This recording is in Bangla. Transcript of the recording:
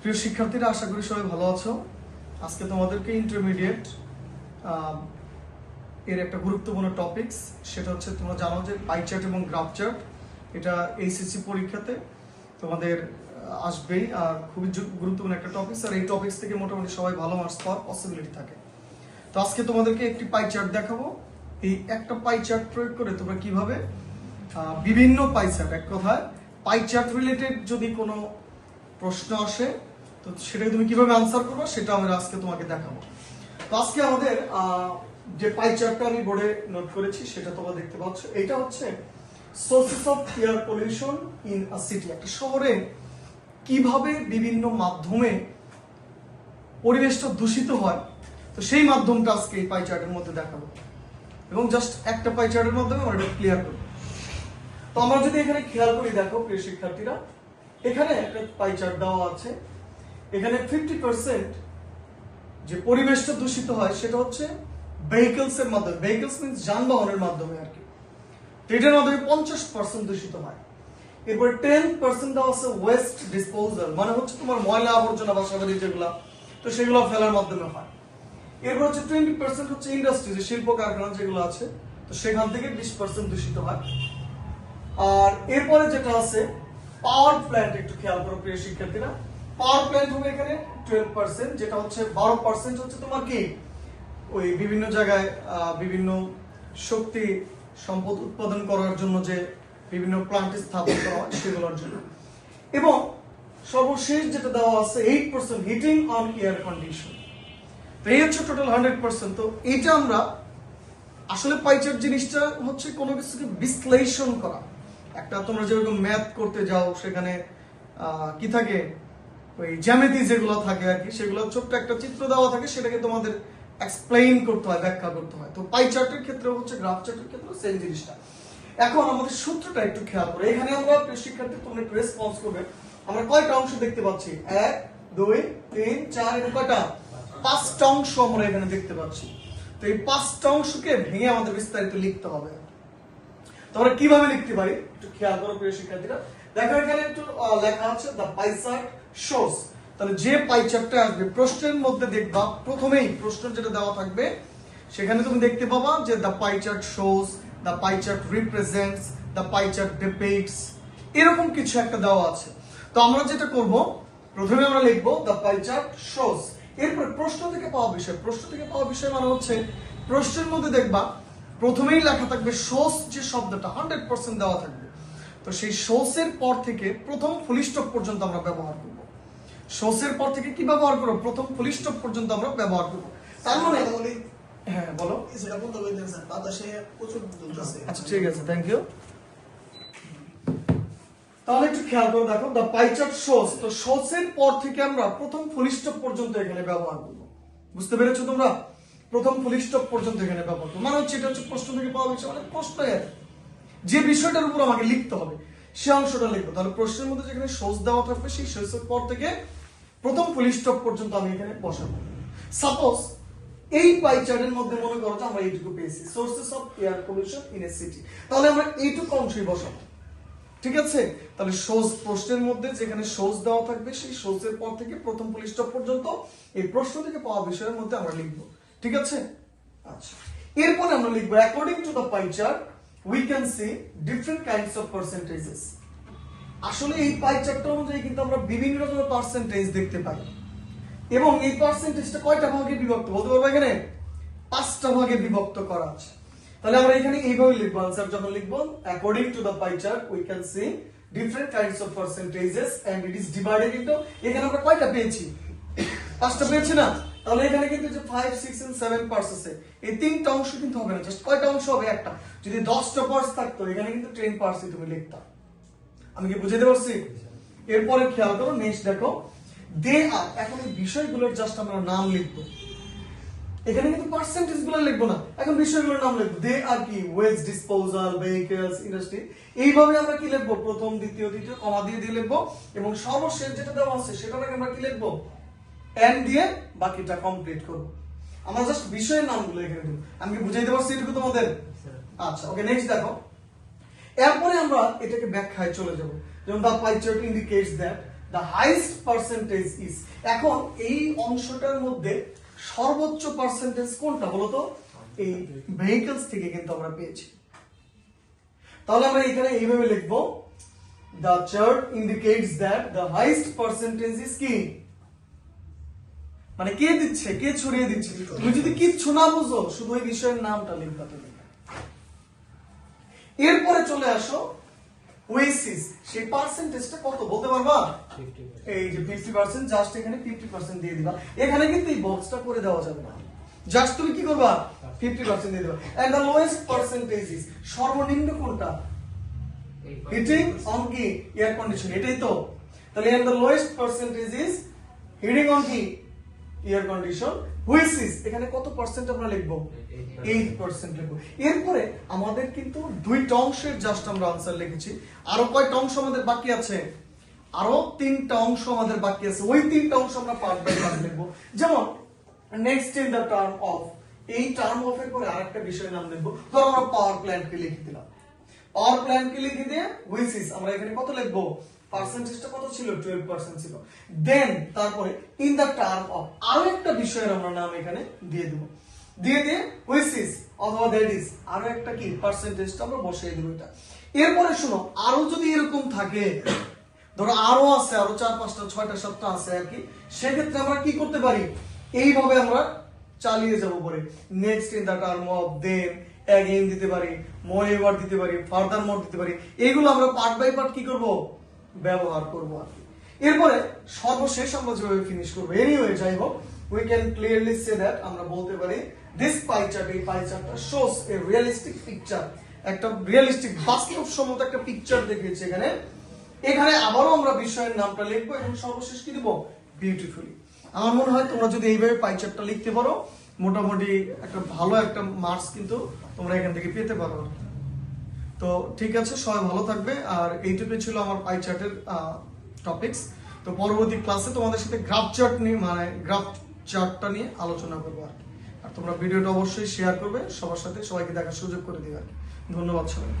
প্রিয় শিক্ষার্থীরা, আশা করি সবাই ভালো আছো। আজকে তোমাদেরকে ইন্টারমিডিয়েট এর একটা গুরুত্বপূর্ণ টপিকস সেটা হচ্ছে তোমরা জানো যে পাই চার্ট এবং গ্রাফ চার্ট এটা এইচএসসি পরীক্ষাতে তোমাদের আসবেই, আর খুবই গুরুত্বপূর্ণ একটা টপিকস আর এই টপিকস থেকে মোটামুটি সবাই ভালো মার্কস পাওয়ার পসিবিলিটি থাকে। তো আজকে তোমাদেরকে একটি পাই চার্ট দেখাবো। এই একটা পাই চার্ট প্রয়োগ করে তোমরা কীভাবে বিভিন্ন পাই চার্ট এক কথায় পাই চার্ট রিলেটেড যদি কোনো প্রশ্ন আসে তো সেটাকে তুমি কীভাবে আনসার করবে সেটা আমরা আজকে তোমাকে দেখাবো। তো আজকে আমাদের যে পাই চার্টটা আমি বোর্ডে নোট করেছি সেটা তোমরা দেখতে পাচ্ছ। এটা হচ্ছে sources of air pollution in a city একটা শহরে কীভাবে বিভিন্ন মাধ্যমে পরিবেশটা দূষিত হয়। তো সেই মাধ্যমটা আজকে এই পাই চার্টের মধ্যে দেখাবো। এবং জাস্ট একটা পাই চার্টের মাধ্যমে আমরা এটা ক্লিয়ার করব। তো আমরা যদি এখানে খেয়াল করি, দেখো প্রিয় শিক্ষার্থীরা, এখানে একটা পাই চার্ট দেওয়া আছে। এখানে ফিফটি পার্সেন্ট যে পরিবেশটা দূষিত হয়, সেটা হচ্ছে ভেহিকলস এর মাধ্যমে। ভেহিকলস মিন্স যানবাহনের মাধ্যমে আর কি। তো এটার মাধ্যমে পঞ্চাশ পার্সেন্ট দূষিত হয়। এরপর টেন পার্সেন্ট দেওয়া ওয়েস্ট ডিসপোজাল মানে হচ্ছে তোমার ময়লা আবর্জনা বা বাসাবাড়ি যেগুলা, তো সেগুলো ফেলার মাধ্যমে হয়। এরপর হচ্ছে টোয়েন্টি পার্সেন্ট হচ্ছে ইন্ডাস্ট্রি যে শিল্প কারখানা যেগুলো আছে, তো সেখান থেকে বিশ পার্সেন্ট দূষিত হয়। আর এরপরে যেটা আছে পাওয়ার প্ল্যান্ট একটু খেয়াল করো প্রিয় শিক্ষার্থীরা। পাওয়ার প্ল্যান্ট হবে এখানে টুয়েলভ পার্সেন্ট যেটা হচ্ছে বারো পার্সেন্ট হচ্ছে তোমার কি? ওই বিভিন্ন জায়গায় বিভিন্ন শক্তি সম্পদ উৎপাদন করার জন্য যে বিভিন্ন প্লান্ট স্থাপন করা হয়, সেগুলোর জন্য। এবং সর্বশেষ যেটা দেওয়া আছে eight percent heating on air condition তো এই হচ্ছে টোটাল হান্ড্রেড পার্সেন্ট তো এইটা আমরা আসলে পাইচার জিনিসটা হচ্ছে কোনো কিছুকে বিশ্লেষণ করা। একটা তোমরা যেরকম ম্যাথ করতে যাও, সেখানে কি থাকে? ওই জ্যামিতি যেগুলো থাকে আর কি, সেগুলো ছোট্ট একটা চিত্র দেওয়া থাকে, সেটাকে তোমাদের এক্সপ্লেইন করতে হয়, ব্যাখ্যা করতে হয়। তো পাই চার্টের ক্ষেত্রে হচ্ছে গ্রাফ চার্টের ক্ষেত্রে সেম জিনিসটা। এখন আমাদের সূত্রটা একটু খেয়াল করো, এখানে আমরা শিক্ষার্থী তোমরা একটু রেসপন্স করবে। আমরা কয়টা অংশ দেখতে পাচ্ছি? এক, দুই, তিন, চার এবং কয়টা? পাঁচটা অংশ আমরা এখানে দেখতে পাচ্ছি। তো এই পাঁচটা অংশকে ভেঙে আমাদের বিস্তারিত লিখতে হবে। তোমরা কীভাবে লিখতে পারি? একটু খেয়াল করো প্রিয় শিক্ষার্থীরা। দেখো এখানে একটু লেখা আছে দ্য পাই চার্ট শোস তাহলে যে পাই চার্টটা আসবে, প্রশ্নের মধ্যে দেখবা, প্রথমেই প্রশ্ন যেটা দেওয়া থাকবে, সেখানে তুমি দেখতে পাবা যে the pie chart shows the pie chart represents the pie chart depicts এরকম কিছু একটা দেওয়া আছে। তো আমরা যেটা করব, প্রথমে আমরা লিখব দ্য পাই চার্ট শোস এরপর প্রশ্ন থেকে পাওয়া বিষয়। প্রশ্ন থেকে পাওয়া বিষয় মানে হচ্ছে, প্রশ্নের মধ্যে দেখবা, প্রথমেই লেখা থাকবে সোস যে শব্দটা হান্ড্রেড পার্সেন্ট দেওয়া থাকবে। তো সেই সোসের পর থেকে প্রথম ফুলিস্টপ পর্যন্ত আমরা ব্যবহার করব। সোসের পর থেকে কি ব্যবহার করব প্রথম ফুলিস্টপ পর্যন্ত আমরা ব্যবহার করব। তার মানে হ্যাঁ বলো। সেটা বলতে পারি স্যার বাতাসে প্রচুর দুধ আচ্ছা ঠিক আছে থ্যাংক ইউ তাহলে একটু খেয়াল করে দেখো তো পর থেকে আমরা প্রথম পর্যন্ত এখানে ব্যবহার করব। বুঝতে পেরেছ তোমরা? প্রথম পর্যন্ত এখানে ব্যবহার করব। মানে হচ্ছে এটা হচ্ছে প্রশ্ন থেকে পাওয়া মানে প্রশ্ন যে বিষয়টার উপর আমাকে লিখতে হবে। সে অংশটা লিখব। তাহলে প্রশ্নের মধ্যে যেখানে সোর্স দেওয়া থাকবে, সেই সোর্সের পর থেকে প্রথম ফুলিস্টপ পর্যন্ত আমি এখানে বসাবো। সাপোজ এই পাই চার্টের মধ্যে মনে করো আমরা এইটুকু পেয়েছি। Sources of air pollution in a city তাহলে আমরা এইটুকু অংশই বসাবো। ঠিক আছে? তাহলে সোর্স প্রশ্নের মধ্যে যেখানে সোর্স দেওয়া থাকবে, সেই সোর্সের পর থেকে প্রথম পুলিশ স্টপ পর্যন্ত এই প্রশ্ন থেকে পাওয়া বিষয়ের মধ্যে আমরা লিখব। ঠিক আছে? আচ্ছা। এরপরে আমরা লিখব according to the pie chart we can see different kinds of percentages আসলে এই পাই চার্টটা অনুযায়ী কিন্তু আমরা বিভিন্ন রকমের পার্সেন্টেজ দেখতে পাই। এবং এই পার্সেন্টেজটা কয়টা ভাগে বিভক্ত বলতে পারব এখানে? পাঁচটা ভাগে বিভক্ত করা আছে। তাহলে আমরা এখানে এইভাবে লিখব। আনসার যখন লিখব according to the pie chart we can see different kinds of percentages and it is divided into এখানে আমরা কয়টা পেয়েছি? পাঁচটা পেয়েছি না? তাহলে এখানে কিন্তু যে five six and seven parts আছে, এই তিনটা অংশ কিন্তু হবে না জাস্ট কয়টা অংশ হবে একটা? যদি দশটা পার্টস থাকতো, এখানে কিন্তু টেন পার্টসই তুমি লিখতাম আমি কি বুঝাতে পারছি? এরপরে খেয়াল করো নেক্সট দেখো দে আর এখন এই বিষয়গুলোর জাস্ট আমরা নাম লিখব। এখানে কিন্তু পার্সেন্টেজগুলো লিখব না, এখন বিষয়গুলোর নাম লিখব। দে আর কি? ওয়েস্ট ডিসপোজাল ভেহিকলস ইন্ডাস্ট্রি এইভাবে আমরা কি লিখব? প্রথম, দ্বিতীয়, তৃতীয়, কমা দিয়ে দিয়ে লিখব, এবং সর্বশেষ যেটা দেওয়া আছে সেটাকে আমরা কি লিখব? এন দিয়ে বাকিটা কমপ্লিট করব। আমরা জাস্ট বিষয়ের নামগুলো এখানে দেবো। আমি কি বুঝাইতে পারছি এটুকু তোমাদের? আচ্ছা ওকে নেক্সট দেখো। এরপরে আমরা এটাকে ব্যাখ্যায় চলে যাব। যেমন the pie chart indicates that the highest percentage is এখন এই অংশটার মধ্যে সর্বোচ্চ পার্সেন্টেজ কোনটা বলো তো? এই ভেহিকলস থেকে কিন্তু আমরা পেয়েছি। তাহলে আমরা এখানে এইভাবে লিখব the chart indicates that the highest percentage is কি? মানে কে দিচ্ছে? কে ছড়িয়ে দিচ্ছে? তুমি যদি কিচ্ছু না বুঝো শুধু ওই বিষয়ের নামটা লিখবা তুমি। এরপরে চলে আসো ওয়েসিস সেই পার্সেন্টেজটা কত বলতে পারবা? এই যে ফিফটি পার্সেন্ট জাস্ট এখানে ফিফটি পার্সেন্ট দিয়ে দিবা। এখানে কিন্তু এই বক্সটা করে দেওয়া যাবে না। জাস্ট তুমি কি করবা? ফিফটি পার্সেন্ট দিয়ে দিবা। And the lowest percentage is সর্বনিম্ন কোনটা? হিটিং অন কি এয়ার কন্ডিশন এটাই তো। তাহলে and the lowest percentage is heating on কি এয়ার কন্ডিশন হুইচ ইজ এখানে কত পার্সেন্ট আমরা লিখব? এইট পার্সেন্ট লিখব। এরপরে আমাদের কিন্তু দুইটা অংশের জাস্ট আমরা আনসার লিখেছি। আরও কয়টা অংশ আমাদের বাকি আছে? আরও তিনটা অংশ আমাদের বাকি আছে। ওই তিনটা অংশ আমরা পার্ট বাই পার্ট লিখব। যেমন next in the term of এই টার্ম অফ এর পরে আরেকটা বিষয়ের নাম লিখব। ধর আমরা পাওয়ার প্ল্যান্টকে লিখে দিলাম। পাওয়ার প্ল্যান্টকে লিখে দিয়ে হুইচ ইজ আমরা এখানে কত লিখব? পার্সেন্টেজটা কত ছিল? 12% ছিল। দেন তারপরে ইন দা টার্ম অফ আরও একটা বিষয়ের আমরা নাম এখানে দিয়ে দেব। দিয়ে দিয়ে হুইচ ইজ অথবা দ্যাট ইজ আরও একটা কি? পার্সেন্টেজটা আমরা বসিয়ে দেব এটা। এরপরে শুনো, আরও যদি এরকম থাকে, ধরো আরও আছে, আরও চার পাঁচটা, ছয়টা, সাতটা আছে আর কি, সেক্ষেত্রে আমরা কি করতে পারি? এইভাবে আমরা চালিয়ে যাব পরে। Next in the term of then again দিতে পারি মোর এভার দিতে পারি ফার্দার মোর দিতে পারি। এগুলো আমরা পার্ট বাই পার্ট কি করব? ব্যবহার করব আর কি। এরপরে সর্বশেষ আমরা যেভাবে ফিনিশ করব। এনিওয়ে যাই হোক we can clearly say that আমরা বলতে পারি দিস পাই চার্ট এই পাই চার্টটা শোস এ রিয়েলিস্টিক পিকচার একটা রিয়েলিস্টিক বাস্তবসম্মত একটা পিকচার দেখিয়েছে এখানে। এখানে আবারও আমরা বিষয়ের নামটা লিখব এবং সর্বশেষ কি দেবো? বিউটিফুলি আমার মনে হয় তোমরা যদি এইভাবে পাইচারটা লিখতে পারো, মোটামুটি একটা ভালো একটা মার্কস কিন্তু তোমরা এখান থেকে পেতে পারো। তো ঠিক আছে, সবাই ভালো থাকবে। আর এইটুকু ছিল আমার পাই চার্টের টপিকস তো পরবর্তী ক্লাসে তোমাদের সাথে গ্রাফ চার্ট নিয়ে মানে গ্রাফ চার্টটা নিয়ে আলোচনা করব আর। আর তোমরা ভিডিওটা অবশ্যই শেয়ার করবে, সবার সাথে সবাইকে দেখার সুযোগ করে দিবে আর ধন্যবাদ সবাই